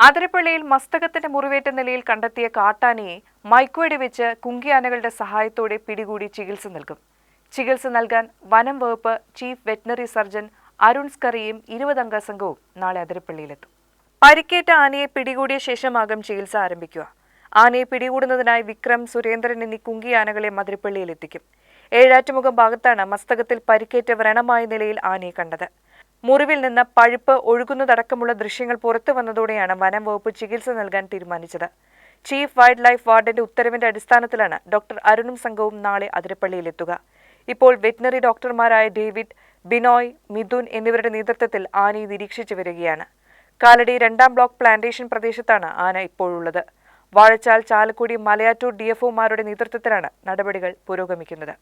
അതിരപ്പള്ളിയിൽ മസ്തകത്തിന്റെ മുറിവേറ്റ നിലയിൽ കണ്ടെത്തിയ കാട്ടാനയെ മൈക്കോയുടെ വെച്ച് കുങ്കിയാനകളുടെ സഹായത്തോടെ പിടികൂടി ചികിത്സ നൽകും. ചികിത്സ നൽകാൻ വനം വകുപ്പ് ചീഫ് വെറ്റിനറി സർജൻ അരുൺ സ്കറിയും ഇരുപതംഗ സംഘവും നാളെ അതിരപ്പള്ളിയിലെത്തും. പരിക്കേറ്റ ആനയെ പിടികൂടിയ ശേഷമാകും ചികിത്സ ആരംഭിക്കുക. ആനയെ പിടികൂടുന്നതിനായി വിക്രം സുരേന്ദ്രൻ എന്നീ കുങ്കിയാനകളെ മതിരപ്പള്ളിയിൽ എത്തിക്കും ഏഴാറ്റുമുഖം ഭാഗത്താണ് മസ്തകത്തിൽ പരിക്കേറ്റ വ്രണമായ നിലയിൽ ആനയെ കണ്ടത്. മുറിവിൽ നിന്ന് പഴുപ്പ് ഒഴുകുന്നതടക്കമുള്ള ദൃശ്യങ്ങൾ പുറത്തു വന്നതോടെയാണ് വനം വകുപ്പ് ചികിത്സ നൽകാൻ തീരുമാനിച്ചത്. ചീഫ് വൈൽഡ് ലൈഫ് വാർഡന്റെ ഉത്തരവിന്റെ അടിസ്ഥാനത്തിലാണ് ഡോക്ടർ അരുണും സംഘവും നാളെ അതിരപ്പള്ളിയിലെത്തുക. ഇപ്പോൾ വെറ്റിനറി ഡോക്ടർമാരായ ഡേവിഡ് ബിനോയ് മിഥുൻ എന്നിവരുടെ നേതൃത്വത്തിൽ ആനയെ നിരീക്ഷിച്ചു വരികയാണ്. കാലടി രണ്ടാം ബ്ലോക്ക് പ്ലാന്റേഷൻ പ്രദേശത്താണ് ആന ഇപ്പോഴുള്ളത്. വാഴച്ചാൽ ചാലക്കുടി മലയാറ്റൂർ ഡിഎഫ്ഒമാരുടെ നേതൃത്വത്തിലാണ് നടപടികൾ പുരോഗമിക്കുന്നത്.